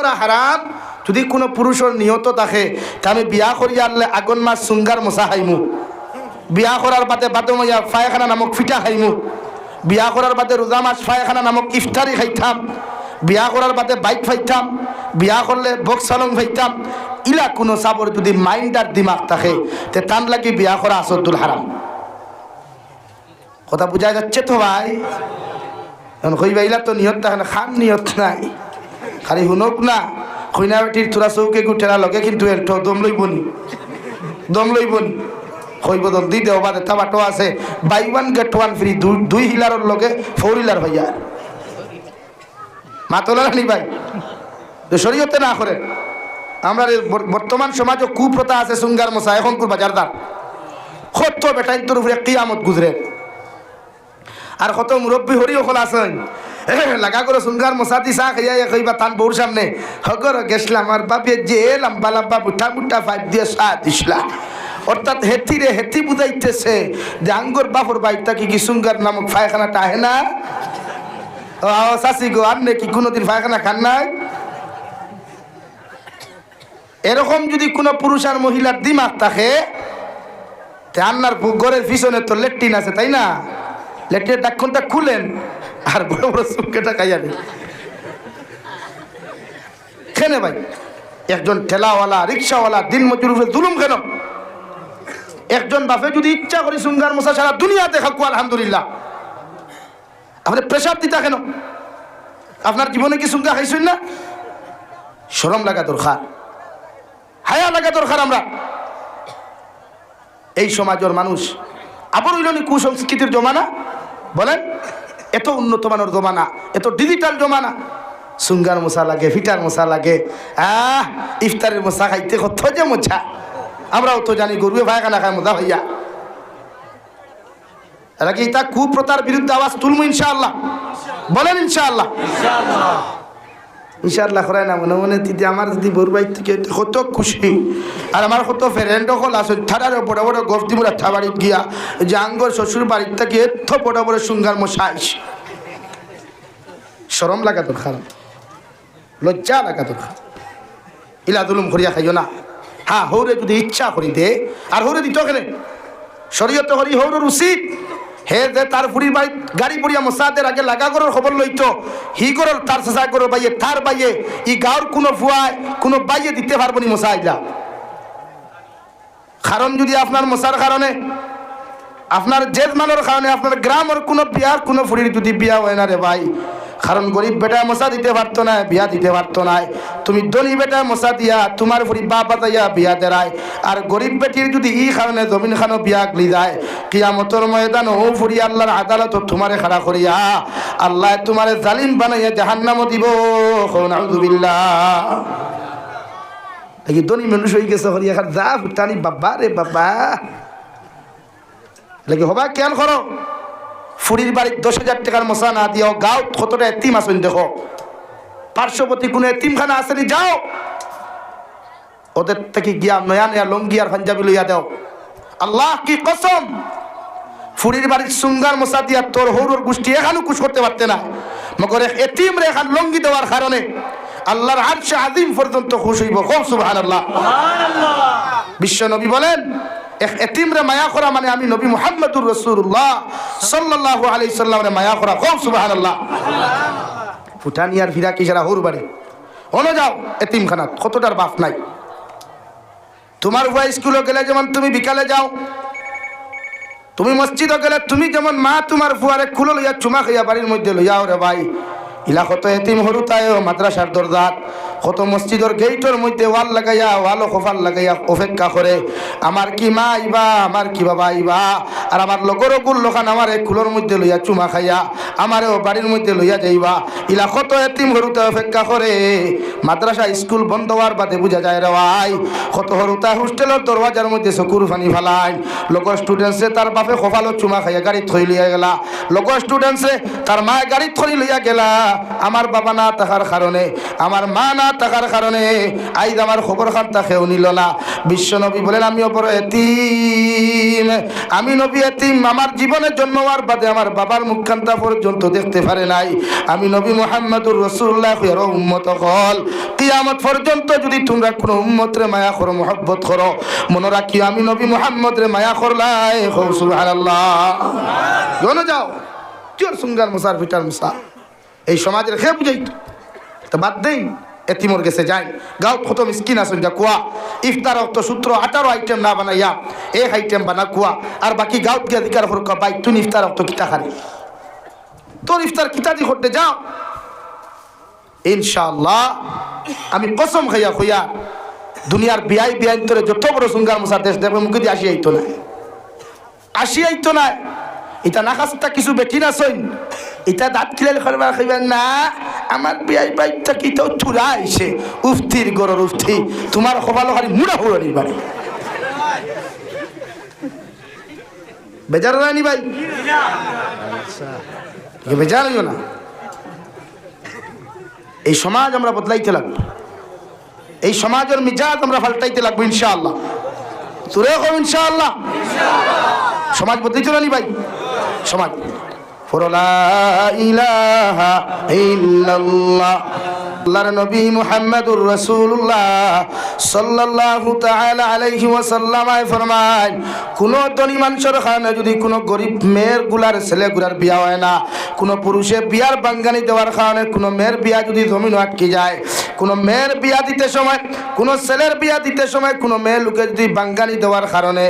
করা হারাম? যদি কোনো পুরুষের নিহত থাকে আমি বিয়া করি আনলে আগুন মাস সুঙ্গার মশা খাইমু? বিয়া করার বাদে বাদমইয়া ফায়খানা নামক ফিটা খাইমু? বিয়া করার বাদে রোজা মাস ফায়খানা নামক ইফতারি খাইতাম বিয়া করার বাদে বাইক ফাইতাম বিয়া করলে বক্স সালং ফাইতাম ইলা কোনো চাবর যদি মাইন্ড আর দিমাগ থাকে, তে তান লাগি বিয়া করা আসদ্দুল হারাম কথা বোঝা যাচ্ছে তো ভাই। এখন কইবা, ইলা তো নিয়ত থাকে না খান নিয়ত নাই। খালি শুনক না কইনা বেটির তোরা চৌকে গুঠেরা লগে কিন্তু এলটো দম লইবনি দম লইবনি কইব জলদি দেওবা দেখা বাটো আছে। Buy one get one free দুই হিলারের লগে ফোর হিলার ভাইয়া মাতলা নি ভাই। শরীয়তে না করে আমরা বর্তমান সমাজে কুপ্রথা আছে সুঙ্গার মশা এখন কুর বাজারদার কত বেটাইন তোর উপরে কিয়ামত গুজরে আর কত মুরব্বী হরি অকল আছেন। লাগা করে সুঙ্গার মশাতি চা খাইয়া কইবা তান বউর সামনে। হগর গেছলাম আর বাপে যে লম্বা লম্বা বুঠা বুঠা ফাইভ দিয়ে চা দিসলা অর্থাৎ হেতি রে হেতি বুঝাইতেছে যে আঙ্গর বাপর বাইকটা কি কি সুঙ্গার নামক ফায়খানাটা আহে না? চাষি গো আর কি কোনোদিন পায়খানা খান নাই? এরকম যদি কোনো পুরুষ আর মহিলার দিমাগ থাকে, তে আন্নার ঘরের পিছনে তো লেট্রিন আছে, তাই না? লেট্রিনের ডাক্কনটা খুলেন। আর বড় বড় সুকেটা খাইয়া নেই কেনে ভাই, একজন ঠেলাওয়ালা, রিক্সাওয়ালা দিন মজুর উপরে জুলুম কেন? একজন বাপে যদি ইচ্ছা করি সুঙ্গার মশা সারা দুনিয়াতে খাকু, আলহামদুলিল্লাহ। আপনি প্রেশার দিতা কেন? আপনার জীবনে কি সুঙ্গা খাইছেন না? সরম লাগা দরকার। হায়া লাগা দরকার আমরা। এই সমাজের মানুষ, আবার হইল কুসংস্কৃতির জমানা? বলেন, এত উন্নত মানের জমানা, এত ডিজিটাল জমানা। সুঙ্গার মশা লাগে, ফিটার মশা লাগে, আহ, ইফতারের মশা খাইতে কত যে মোছা আমরাও তো জানি গরুয়ে ভাই কানা খায় মজা হইয়া এরা কি তা কুপ্রতার বিরুদ্ধে আওয়াজ তুলবো ইনশাআল্লাহ? বলেন ইনশাআল্লাহ। ইনশাআল্লাহ করাই না, মনে মনে দিদি আমার যদি বাড়ি থেকে কত খুশি। আর আমার কত ফ্রেন্ড হল আছে থারার বড় বড় গফতি মুরা বাড়িত গিয়া যে আঙ্গর শ্বশুর বাড়ির থেকে এত বড় বড় সুঙ্গার মশাইস সরম লাগা দরকার লজ্জা লাগা দরকার ইলা দুলুম করিয়া খাইও না। হ্যাঁ হৌরে যদি ইচ্ছা করি দে, আর হৌরে দিত কেনে শরীয়তে হরি হৌরর উচিত। হে যে তার ফুরির বাই গাড়ি পড়িয়া মশাদের আগে লাগা করার খবর লইতো হি করর তার চেষ্টা করো বাইয়ে, তার বাইয়ে, ই গাঁর কোনো ফুয়ায়, কোনো বাইয়ে দিতে পারব নি মশা আইলা। কারণ যদি আপনার মশার কারণে, আপনার জেজমানোর কারণে আপনার গ্রামের কোনো বিয়ার, কোনো ফুড়ির যদি বিয়া হয় না রে ভাই কারণ গরিব বেটা মশা দিতে পারতো না, বিয়া দিতে পারতো না। তুমি ধনী বেটা মশা দিয়া তোমার ফুরি বা বাতাইয়া বিয়া দেরায় আর গরিব বেটির যদি ই কারণে জমিন খানো বিয়া গলি যায় কিয়ামতর ময়দান ও ফুরি আল্লাহর আদালত তোমারে খাড়া করিয়া আল্লাহ তোমারে জালিম বানাইয়া জাহান্নামও দিব। যা বাবা রে বাবা। হবা, খেয়াল করো ফুরির বাড়ির দশ হাজার টাকার মশা না দিও গাঁও কতটা এতিম আসুন দেখো। পার্শ্ববর্তী কোনো এতিমখানা আসেনি যাও। ওদের থেকে গিয়া নয়া নয়া লঙ্গি আর পাঞ্জাবি লইয়া দাও। আল্লাহ কি কসম? ফুরির বাড়ির সুঙ্গার মশা দিয়া তোর হৌরর গোষ্ঠী এখানে কুশ করতে পারতে না। মগর এতিম রে এখান লঙ্গি দেওয়ার কারণে আল্লাহর আরশে আজিম পর্যন্ত খুশ হইব। খুব সুবহান আল্লাহ বিশ্ব নবী বলেন এতিমরে মায়া করা মানে আমি নবী মুহাম্মদুর রসুল্লাহ সাল্লাল্লাহু আলাইহি সাল্লামরে মায়া করা। খুব সুবহানাল্লাহ। ফুটানিয়ার ফিরা কি সারা হুর বাড়ি? হলো যাও, এতিমখানাত, কতটার বাপ নাই। তোমার উভয় স্কুলে গেলে যেমন তুমি বিকালে যাও, তুমি মসজিদে গেলে তুমি যেমন মা তোমার ফুয়ারে খুলো লইয়া চুমা খাইয়া বাড়ির মধ্যে লইয়াও রে ভাই। ইলা এতিম হরু তাই মাদ্রাসার দরজাত। কত মসজিদের গেইটের মধ্যে ওয়াল লাগাইয়া ওয়াল খোফাল লাগাইয়া অপেক্ষা করে, আমার কি মা আইবা? আমার কি বাবা আইবা? আর আমার লগর গুল লোকান আমার এই কুলোর মধ্যে লইয়া চুমা খাইয়া, আমারও বাড়ির মধ্যে লইয়া যাইবা। ইলা কত এতিম হরুতে অপেক্ষা করে, মাদ্রাসা, স্কুল বন্ধ হওয়ার বাদে বুঝা যায় রে ভাই, কত হরুতা হোস্টেলের দরওয়াজার মধ্যে চকুর ফানি ফালাই লগর স্টুডেন্টসে তার বাপে খোফালো চুমা খাইয়া গাড়ি থই লইয়া গেলা। লগর স্টুডেন্টসে তার মায়ে গাড়ি থই লইয়া গেলা। আমার বাবা না থাকার কারণে, আমার মা না থাকার কারণে আইজ আমার খবর খান তাকেও নিল না। বিশ্ব নবী বলেন, আমি অপর এতিম। আমি নবী এতিম। আমার জীবনে জন্ম হওয়ার বাদে আমার বাবার মুখখান্তা পর্যন্ত দেখতে পারে নাই। আমি নবী মোহাম্মদুর রসুল্লাহ উম্মত হল। কিয়ামত পর্যন্ত যদি তোমরা কোনো উম্মতরে মায়া করো, মোহব্বত করো, মনে রাখিও, আমি নবী মোহাম্মদ রে মায়া করলাই। হো, সুবহানাল্লাহ। জনো যাও। চোর সুঙ্গার মুসার ফিটার মুসা। এই সমাজের খেয়ে বুঝাই তো বাদ দেই। এতিমর গেছে, যাই। গাঁও কত মিসকিন আছেন, যা কুয়া। ইফতার অক্ত সূত্র, আঠারো আইটেম না বানাইয়া, এক আইটেম বানা কুয়া। আর বাকি গাঁত গিয়ে দিকার ফরক বাই তুই ইফতার অক্ত কিতা খালি? তোর ইফতার কিতা দি করতে যাও। ইনশাআল্লাহ, আমি কসম খাইয়া খুইয়া দুনিয়ার বিয়াই বিয়াই তোরে যত বড় সুঙ্গার মুসা দেশ দেখবে, মুখে দিয়ে আসি আইতো না আসি আইতো না এটা না খাস্তা কিছু বেটি না সইন এটা দাঁত খিলাল খাইবেন না। আমার বিয়াই বাইকটা কি তো চুরা আইছে উফতির গরর উফতি। তোমার সবালো খালি মুড়া হুড়ানির বাড়ি। বেজার রানি ভাই। বেজার হইও না। এই সমাজ আমরা বদলাইতে লাগবো। এই সমাজের মিজাজ আমরা পাল্টাইতে লাগবো ইনশাআল্লাহ। তোরে কম ইনশাআল্লাহ। সমাজ বদলাইতে রানি ভাই। সমাজ। ফরলা ইলাহা ইল্লাল্লাহ আল্লাহর নবী মুহাম্মদুর রাসূলুল্লাহ সাল্লাল্লাহু তাআলা আলাইহি ওয়াসাল্লাম ফরমায়, কোন ধনী মানুষের খানে যদি কোনো গরিব মেয়েরগুলার ছেলে গুলার বিয়া হয় না, কোনো পুরুষে বিয়ার বাঙ্গানি দেওয়ার কারণে কোনো মেয়ের বিয়া যদি জমিন আটকে যায়, কোনো মেয়ের বিয়া দিতে সময়, কোনো ছেলের বিয়া দিতে সময় কোনো মেয়ে লোকে যদি বাঙ্গানি দেওয়ার কারণে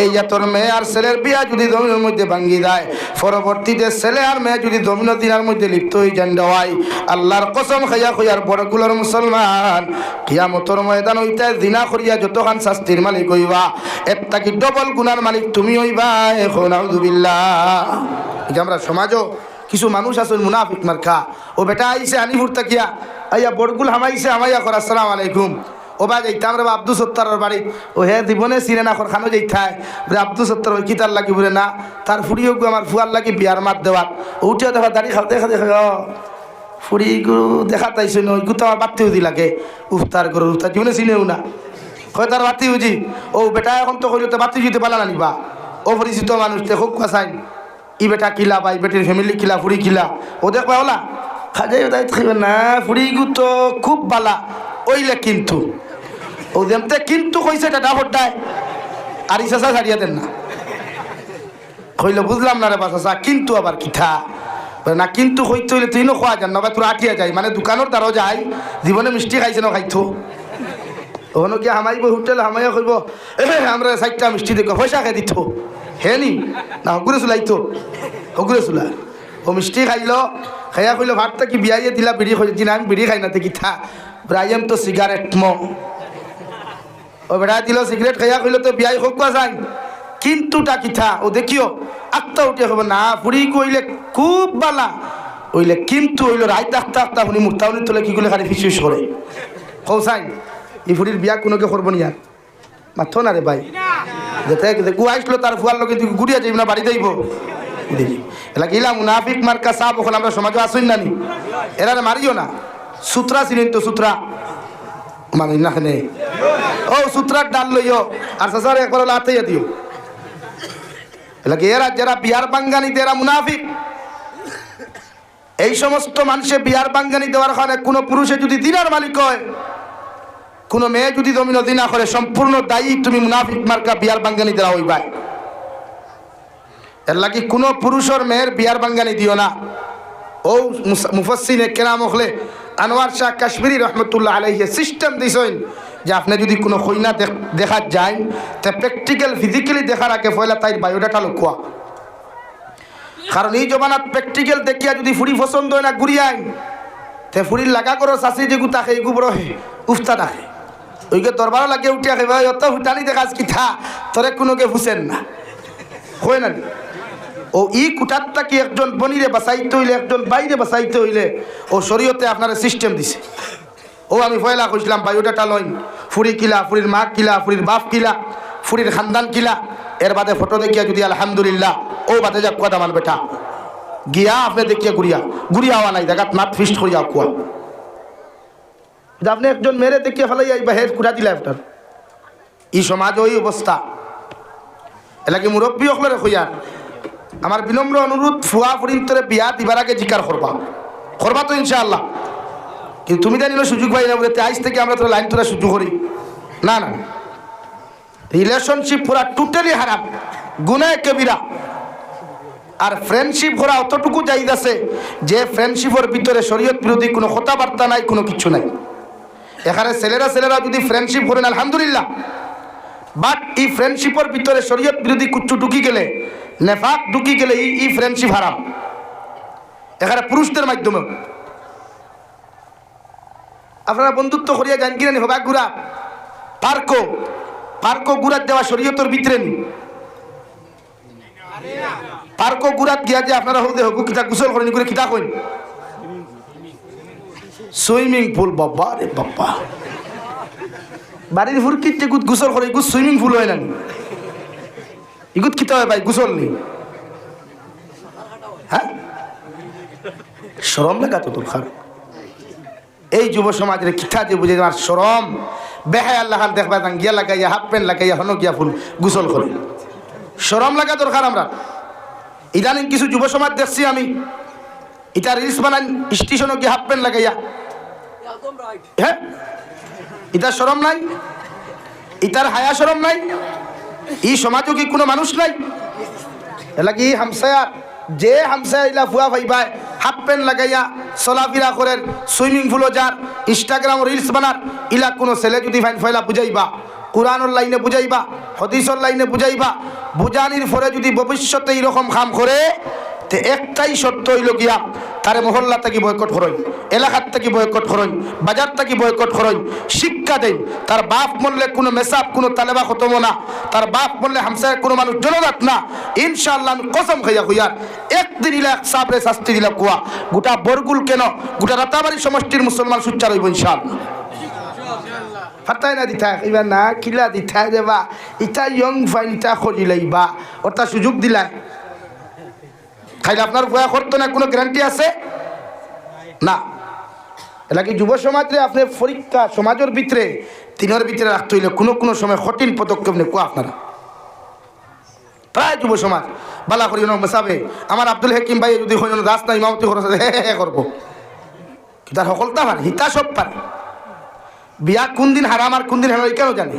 এই জাতর মেয়ে আর ছেলের বিয়া যদি জমিনের মধ্যে ভাঙ্গি যায় পরবর্তীতে ছেলে আর মেয়ে যদি জমিন দিনার মধ্যে লিপ্ত হয়ে যান দেওয়াই আল্লাহর কসম খাইয়া খাইয়ার বড়গুলোর মুসলমান। কিয়ামতর ময়দান হইতে দিনা করিয়া যতখান শাস্তির মালিক হইবা, একটা কি ডবল গুনার মালিক তুমি হইবা? এখন যে আমরা সমাজও কিছু মানুষ আছেন, মুনাফিক মার্কা। ও বেটা আইছে আনিফুর তাকিয়া আইয়া বড়গুল হামাইছে, হামাইয়া কর, আসসালাম আলাইকুম। ও বা যাইতাম রে আব্দুল সত্তারের বাড়ি। ও হে জীবনে চিনে না খানো যাইতাই বলে আব্দুল সত্তর ওই কিতার লাগি বলে না? তার ফুড়িও আমার ফুয়ার লাগি বিয়ার মাত দেওয়ার। উঠেও দেখা, দাঁড়ি খাও দেখা দেখা। ফুড়ি গুরু দেখা তাইছে নই গুতো আমার বাড়তেও দি লাগে উফতার গরু উফতার জীবনে চিনেও না। হয় তার বাতি উজি। ও বেটা এখন তো কইলে তো বাতি দিতে পালা না নিবা। ও পরিচিত মানুষ দেখো কাসাইন ই বেটা কিলা বা ই বেটির ফ্যামিলি কিলা ফুড়ি কিলা। ও দেখবা ওলা খাজাই দায়িত্ব খাইবে না ফুড়ি গু তো খুব বালা। ওইলে কিন্তু। ও যেমতে কিন্তু কইছে এটা ডাবরটায় আর ইসা ছাড়িয়ে দেন না। কইলে বুঝলাম না রে বাসা কিন্তু আবার বলে না, কিন্তু হইতে হইলে তুই নো খোয়া যান না তোর আটিয়া যায়। মানে দোকানের দ্বারাও যায় জীবনে মিষ্টি খাইছে না খাইতো ওখানে কি হামাইব হোটেল, হামাইয়া কইব আমরা চারটা মিষ্টি দেখো পয়সা খাই দিত হে নি? না হকুরে চুলাইতো হকুরে চুলা। ও মিষ্টি খাইল খাইয়া কইল ভাতটা কি বিয়াইয়ে দিলা বিড়ি খাই দিন, আমি বিড়ি খাই না থা ব্রাইম তো সিগারেট ম। ও বেড়া দিল সিগারেট খাইয়া কইল তো বিয়াই হোক যায়। কিন্তু কিথা ও দেখিও, আত্মা উঠে হব না ফুড়ি কইলে খুব বালা। ওইলে কিন্তু হইল রাইত আস্তা আস্তা শুনি মুক্তাউনি তোলে কি করলে খালি ফিসফিস করে? কৌসাই এই ফুড়ির বিয়া কোনোকে করব নি আর মাথো না রে ভাই। যেতে গু আইসলো তার ফুয়ার লোকে তুই ঘুরিয়া যাইব না বাড়ি যাইব এলা গিলা মুনাফিক মার্কা সাপ, ওখানে আমরা সমাজে আসুন না নি এরা মারিও না। সুত্রা চিনেন তো, সুত্রা। মানি না ও, সুত্রার ডাল লইও। আর সাসার একবার লাতে দিও। এলাকা এরা যারা বিহার বাঙ্গানিতে এরা মুনাফিক। এই সমস্ত মানুষে বিহার বাঙ্গানি দেওয়ার কারণে কোনো পুরুষে যদি দিনার মালিক হয়, কোনো মেয়ে যদি জমিন দিনা করে, সম্পূর্ণ দায়ী তুমি মুনাফিক মার্কা বিহার বাঙ্গানি দেওয়া হইবাই। এর লাগি কোনো পুরুষের মেয়ের বিয়ার বাঙ্গানি দিও না। ও মুফসিনে কেরাম হলে আনোয়ার শাহ কাশ্মীরি রহমতুল্লাহ আলহিয়ে সিস্টেম দিছেন যে আপনি যদি কোনো কইনা দেখা যায়, তে প্র্যাকটিক্যাল, ফিজিক্যালি দেখার আগে পয়লা তাই বায়োডাটা লুকুয়া কারণ এই জমানাত প্র্যাকটিক্যাল দেখিয়া যদি ফুড়ি পছন্দ হয় না ঘুরিয়াই তে ফুড়ির লাগা করো চাষি যেগু তাকে এগু বড় হে উফতা তাকে ওইকে দরবারও লাগে উঠিয়া খাইবা অত হুটানি দেখাস কি থা, তোরে কোনোকে ফুসেন না। হয় না? ও ই কুটারটা কি একজন বনিরে বাসাইতে হইলে, একজন বাইরে বাসাইতে হইলে, ও শরীয়তে আপনারা সিস্টেম দিছে। ও আমি ফয়লা কইছিলাম, ভাই বায়োডাটা লইন। ফুরি কিলা ফুরির মা কিলা ফুরির বাপ কিলা ফুরির খানদান কিলা। এর বাদে ফটো দেখিয়া যদি আলহামদুলিল্লাহ, ও বাদে যাক কথা মান বেটা। গিয়া আপনি দেখিয়া গুড়িয়া গুড়িয়া হওয়া নাই দেখাত মাত ফিস্ট করিয়া কুয়া। আপনি একজন মেরে দেখিয়া ফেলাই এই বাহের কুড়া দিলে আপনার? ই সমাজ ওই অবস্থা। এলাকি মুরব্বী সকলের হইয়া আমার বিনম্র অনুরোধ, ফুয়া ফুরিন্তরে বিয়া দিবার আগে জিকার করবা। করবা তো ইনশাআল্লাহ। কিন্তু তুমি জানিলে সুযোগ পাই না, বলে থেকে আমরা তোর লাইন তোরা সুযোগ করি। না না। রিলেশনশিপ পুরা টোটালি হারাম। গুনায় কবিরা। আর ফ্রেন্ডশিপ করা অতটুকু জায়গা আছে যে ফ্রেন্ডশিপের ভিতরে শরীয়ত বিরোধী কোনো কথাবার্তা নাই, কোনো কিছু নাই। এখানে ছেলেরা ছেলেরা যদি ফ্রেন্ডশিপ করেন, আলহামদুলিল্লাহ। বাট এই ফ্রেন্ডশিপের ভিতরে শরীয়ত বিরোধী কুচ্ছু ঢুকি গেলে নেফাক ঢুকি গেলে ই ফ্রেন্ডশিপ হারাম। এখানে পুরুষদের মাধ্যমে। আপনারা বন্ধুত্ব করিয়া যান কিনা হবা গুড়া? পার্কো পার্কো গুড়াত দেওয়া শরীয়তর ভিতরে নি। পার্কো গুড়াত গিয়া যে আপনারা হোক দেখো কিতা গোসল করেন করে কিতা কইন? সুইমিং পুল, বাবা রে বাবা। বাড়ির গুত গোসল করে এগুত সুইমিং পুল হয় না? এগুত কিতা হয় ভাই? গোসল নি হ্যাঁ? সরম লাগা তো তোর খারাপ এই যুব সমাজের কিতা যে বুঝে আর সরম বেহায় আল্লাহ দেখবা যান গিয়া লাগাইয়া হাফ প্যান্ট লাগাইয়া হন গিয়া ফুল গোসল করে। সরম লাগা দরকার আমরা। ইদানিং কিছু যুব সমাজ দেখছি আমি। এটা রিলস বানান স্টেশনও গিয়ে হাফ প্যান্ট লাগাইয়া। হ্যাঁ? ইটার সরম নাই। ইটার হায়া সরম নাই। এই সমাজও কি কোনো মানুষ নাই? এলা কি হামসায়া? যে হামসায়া ইলা ফুয়া ভাইবাই হাফ প্যান্ট লাগাইয়া চলাফিরা করেন, সুইমিং পুলও যার, ইনস্টাগ্রাম রিলস বানার, ইলা কোনো ছেলে যদি ফাইন ফয়লা বুঝাইবা, কোরআনের লাইনে বুঝাইবা, হদিসর লাইনে বুঝাইবা, বুঝানির পরে যদি ভবিষ্যতে এইরকম কাম করে, তে একটাই সত্য হইল গিয়া তারে মহল্লা থেকে বয়কট করইন এলাকার থেকে বয়কট করইন বাজার থেকে বয়কট করইন শিক্ষা দেন। তার বাপ মরলে কোনো মেসাব, কোনো তালেবা খতম না। তার বাপ মরলে হামসায় কোনো মানুষ জনজাত না। ইনশাআল্লাহ আমি কসম খাইয়া খুইয়ার, একদিন ইলা সাবরে শাস্তি দিলা কুয়া। গোটা বরগুল কেন? গোটা রাতাবাড়ি সমষ্টির মুসলমান সুচ্চার হইব ইনশাআল্লাহ। ফাটাই না এবার না, কিলা দিথা দেবা ইটা ইয়ং ফাইন ইটা খজিলাইবা ওটা সুযোগ দিলাই খাইলে আপনার ভয়া করতো না, কোনো গ্যারান্টি আছে? না। এলাকি যুব সমাজে আপনি পরীক্ষা সমাজের ভিতরে তিনের ভিতরে রাখতে হইলে কোনো কোনো সময় কঠিন পদক্ষেপ নেই কোয়া আপনারা? প্রায় যুব সমাজ। বালা করি মেসাবে। আমার আব্দুল হাকিম ভাই যদি হইন রাস্তা ইমামতি খরচ হে হে করব। তার সকলটা পারে, হিতা সব পারে। বিয়া কোন দিন হারাম আর কোন দিন হারাম কেন জানি?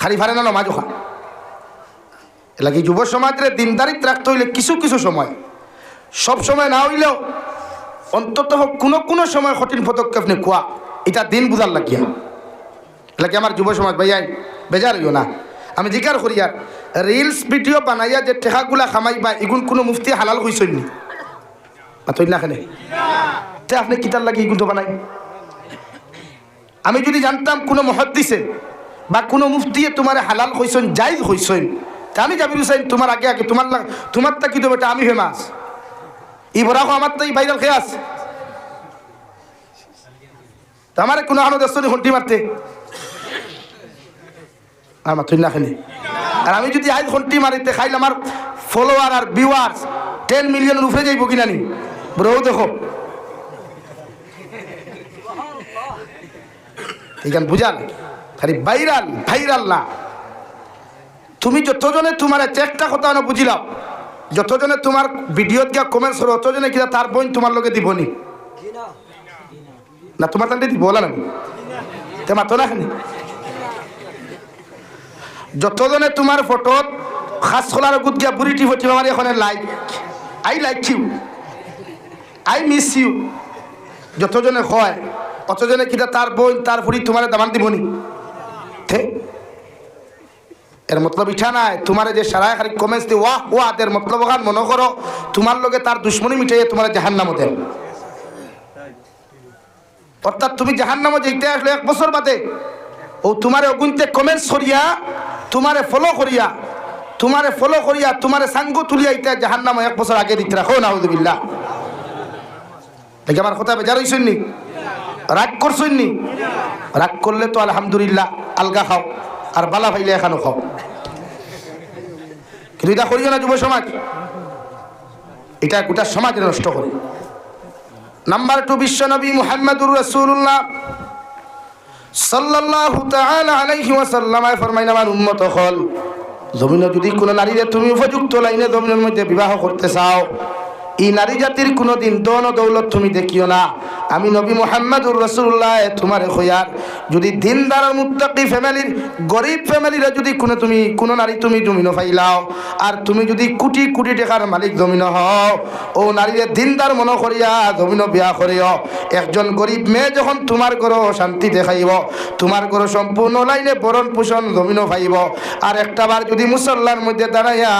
খালি ফারে না নমাজ খান এলাকি যুব সমাজের দিনদারিত রাখতে হইলে কিছু কিছু সময়। সব সময় না হইলেও অন্তত হোক কোনো কোনো সময় কঠিন পদক্ষেপ নে কোয়া। এটা দিন বুঝার লাগিয়া। এলাকি আমার যুব সমাজ ভাইয়াই বেজার হইও না। আমি জিকার করি আর রিলস ভিডিও বানাইয়া যে টেকাগুলা খামাইবা এগুন কোনো মুফতি হালাল হইছেন নি। মাতই না খানে? তে আপনি কিতার লাগে এগুলো বানাই? আমি যদি জানতাম কোনো মহদ্দিসে বা কোনো মুফতিয়ে তোমার হালাল হইছেন জাইজ হইছেন তা আমি জাবির হুসাইন, তোমার আগে আগে, তোমার তোমার তা কি দেবো আমি ফেমাস। ই বরাহ আমার তো ভাইরাল খেয়ে আছে। তা আমার কোনো আনো দেশ ঘন্টি মারতে? আর মাথুই না খালি। আর আমি যদি আজ ঘন্টি মারিতে খাইলে আমার ফলোয়ার আর ভিউয়ার্স টেন মিলিয়নের উপরে যাইব কিনা নি ব্রো, দেখো। এইখান বুঝাল খালি ভাইরাল ভাইরাল না। তুমি যতজনে তোমার চেষ্টা কথা না বুঝিলাম যতজনে তোমার ভিডিওত গিয়া কমেন্টস করো অতজনে কিনা তার বোন তোমার লগে দিবনি না। তোমার তান্ডে দিব, বলা না তে মাতো না খানি। যতজনে তোমার ফটোত খাস খোলার গুত গিয়া বুড়ি টিপ টিপ আমার এখানে like I like you I miss you যতজনে হয় অতজনে কিনা তার বোন তার বুড়ি তোমার দামান দিবনি তে এর মতলব ইচ্ছা নাই। তোমার যে সারায় খালি কমেন্টস দিয়ে ওয়াহ ওয়াহ এর মতলব গান মনে করো, তোমার লগে তার দুশ্মনী মিটাইয়ে তোমার জাহান নামো দেন। অর্থাৎ তুমি জাহান নামো যেতে আসলে এক বছর বাদে, ও তোমারে অগুনতে কমেন্টস করিয়া, তোমারে ফলো করিয়া, তোমারে ফলো করিয়া, তোমারে সাঙ্গ তুলিয়া ইটা জাহান এক বছর আগে দিতে রাখো না হুদুবিল্লা দেখি আমার কথা বেজার হইছেন নি? রাগ করছেন নি? রাগ করলে তো আলহামদুলিল্লাহ, আলগা খাও। আর বালা ভাইলে এখানো খাও। কিন্তু এটা করিও না যুব সমাজ। এটা গোটা সমাজ নষ্ট করে। নাম্বার টু বিশ্বনবী মুহাম্মদুর রসুল্লাহ সাল্লাল্লাহু তাআলা আলাইহি ওয়াসাল্লাম ফরমাইন, আমার উম্মত হল। জমিনে যদি কোনো নারীরে তুমি উপযুক্ত লাইনে জমিনের মধ্যে বিবাহ করতে চাও এই নারী জাতির কোনো দিন দৌলত তুমি দেখিও না। আমি নবী মোহাম্মদুর রসুল্লাহ তোমার হইয়ার যদি দিনদার মুত্তাকি ফ্যামিলির, গরিব ফ্যামিলির যদি কোনো তুমি, কোনো নারী তুমি জমিন ফাইলাও, আর তুমি যদি কোটি কোটি টাকার মালিক জমিন হও, ও নারীরে দিনদার মনে করিয়া জমিন বিয়া করিও। একজন গরিব মেয়ে যখন তোমার ঘর শান্তি দেখাইব, তোমার ঘর সম্পূর্ণ লাইনে বরণ পোষণ জমিন পাইব আর একটাবার যদি মুসল্লার মধ্যে দাঁড়াইয়া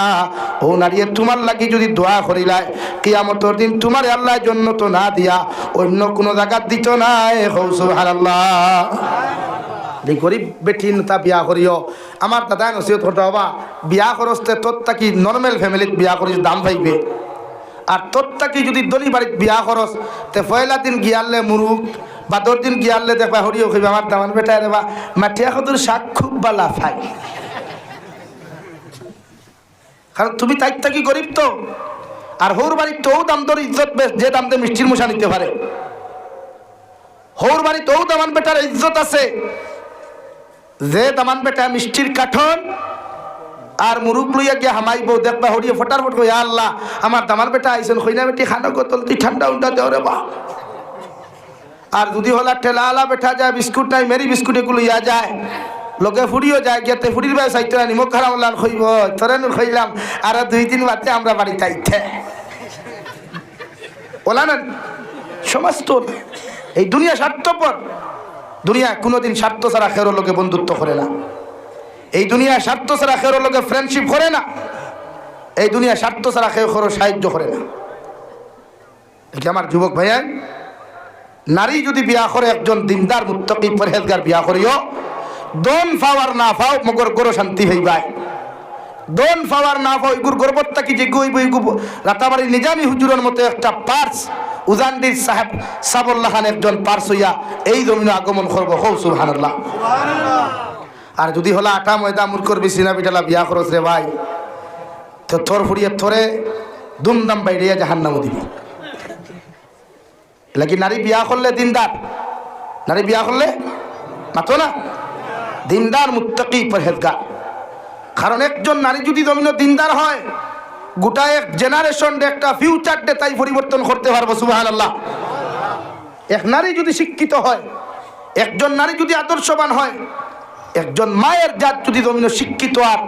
ও নারীয়ে তোমার লাগি যদি দোয়া করিলায় কিয়ামতর দিন তোমার আল্লাহ জন্য তো না দিয়া অন্য কোনো জায়গা দিত তা বিয়া আমার নসিহত বিয়া তোর তাকি নর্মেল বিয়া দাম পাইবে। আর তোর তাকি যদি দলি বিয়া তে পয়লা দিন গিয়ালে মুরুখ বা দশ দিন গিয়ালে দেখবা হরিও খাইবে আমার দামান বেটায় কদুর শাক খুব বালা ফাই কারণ তুমি তাই থাকি গরিব তো। আর হৌর বাড়ির তো দাম দর ইজ্জত যে দাম দিয়ে মিষ্টির মশা নিতে পারে। হৌর বাড়ি তো দামান বেটার ইজ্জত আছে। যে দামান বেটা মিষ্টির কাঠন আর মুরুখ লইয়া গিয়া হামাইব, দেখবা হরিয়ে ফটার ফট কই আল্লাহ, আমার দামার বেটা আইসেন খইনা বেটি, খানা গোতল তুই ঠান্ডা উন্ডা দেও রে বা আর যদি হলা ঠেলা আলা বেঠা যায়, বিস্কুট নাই, মেরি বিস্কুট এগুলো ইয়া যায়। লগে ফুরিও যায়, গিয়াতে ফুরির বাই চাইতে না নিমখ খারাপ লাল খইব, তোরে খইলাম, আর দুই দিন বাদে আমরা বাড়ি চাইতে ওলা না সমাজ তো এই দুনিয়া স্বার্থপর। দুনিয়া কোনোদিন স্বার্থ ছাড়া খেরো লোকে বন্ধুত্ব করে না। এই দুনিয়া স্বার্থ ছাড়া খেরো লোকে ফ্রেন্ডশিপ করে না। এই দুনিয়া স্বার্থ ছাড়া খেয়ে খেরো সাহায্য করে না। এটা আমার যুবক ভাইয়া, নারী যদি বিয়া করে একজন দিনদার, মুত্তকি, পরহেজগার বিয়া করিও দন ফাওয়ার না ফাও মগর গরো শান্তি হইবাই দন ফাওয়ার না ফাও ইগুর গর্বত্তা কি যে গইব ইগু রাতাবাড়ি নিজামি হুজুরের মতো একটা পার্স উজানডির সাহেব সাবুল্লাহ খান একজন পার্স হইয়া এই জমিনে আগমন করব। হৌ সুবহানাল্লাহ। আর যদি হলা আটা ময়দা মুরকর বিছিনা পিঠালা বিয়া করস রে ভাই। তো থর ফুরিয়ে থরে দুমদাম বাইরে জাহান্নাম দিবি। লাগি নারী বিয়া করলে দিনদার? নারী বিয়া করলে মাতো না? দিনদার মুত্তাকি পরহেজগার। কারণ একজন নারী যদি জমিন দিনদার হয়, গোটা এক জেনারেশন একটা ফিউচার ডে তাই পরিবর্তন করতে পারব সুবাহ আল্লাহ এক নারী যদি শিক্ষিত হয়, একজন নারী যদি আদর্শবান হয়, একজন মায়ের জাত যদি জমিন শিক্ষিত আর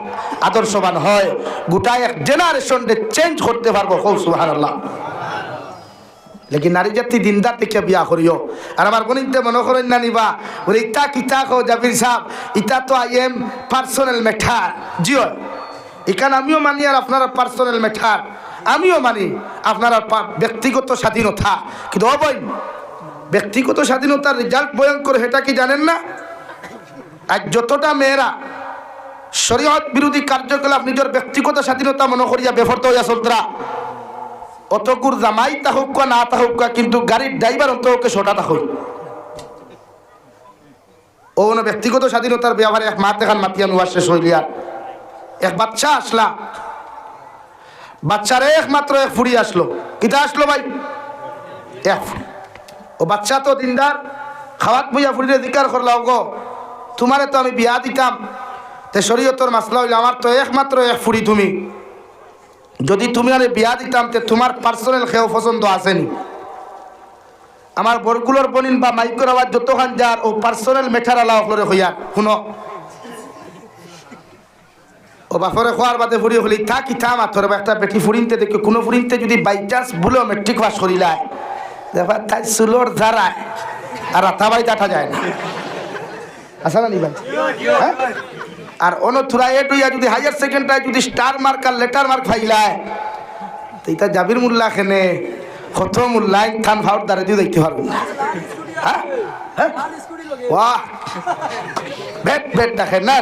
আদর্শবান হয়, গোটা এক জেনারেশন ডে চেঞ্জ করতে পারব হৌ সুবাহ আল্লাহ লেকিন নারী জাতি দিনদার দেখে বিয়া করিও। আর আমার গণিতে মনে করেন না নিবা, বলে ইটা কিতা কো জাবির সাহ ইটা তো আই এম পার্সোনাল ম্যাটার জিও এখানে আমিও মানি আর আপনারা পার্সোনাল ম্যাটার আমিও মানি, আপনারা ব্যক্তিগত স্বাধীনতা। কিন্তু অবৈ ব্যক্তিগত স্বাধীনতার রেজাল্ট ভয়ঙ্কর, সেটা কি জানেন না? আজ যতটা মেয়েরা শরীয়ত বিরোধী কার্যকলাপ নিজের ব্যক্তিগত স্বাধীনতা মনে করিয়া বেফর্ত হইয়া চলতরা অতকুর জামাই তাহুক না তাহুক কিন্তু গাড়ির ড্রাইভার অন্তকে সোটা তাহুক কোনো ব্যক্তিগত স্বাধীনতার ব্যবহারে এক মাত এখান মাতিয়া নোয়া শেষ হইলিয়া এক বাচ্চা আসলা। বাচ্চারে একমাত্র এক ফুড়ি আসলো। কিতা আসলো ভাই? এক। ও বাচ্চা তো দিনদার। খাওয়াত বইয়া ফুড়িরে জিকার করলা গো তোমারে তো আমি বিয়া দিতাম। তে শরীয়তর মাসলা হইলে, আমার তো একমাত্র এক ফুড়ি তুমি। যদি তুমি আরে বিয়া দিতাম, তে তোমার পার্সোনাল খেয়েও পছন্দ আসেনি। আমার বরগুলোর বনিন বা মাইকর আওয়াজ যতখান যার, ও পার্সোনাল মেঠার আলা অকলরে হইয়া, শুনো। ও বাপরে খোয়ার বাদে ফুড়ি হলি থাকি থাম আর তোর একটা বেটি ফুড়িনতে দেখি, কোনো ফুড়িনতে যদি বাই চান্স ভুলেও মেট্রিক পাস করিলায় দেখবা তাই চুলোর ধারায় আর রাতা বাড়ি কাটা যায় না। আসা না নি ভাই? হ্যাঁ? আর অনথুরা এ টুইয়া যদি হায়ার সেকেন্ডারি যদি স্টার মার্ক আর লেটার মার্ক ফাইলায় তো এটা জাবির মোল্লা খেনে কত মোল্লাই থান ফাউট দ্বারা দিয়ে দেখতে পারব না। হ্যাঁ? হ্যাঁ? বাহ! বেট বেট দেখেন না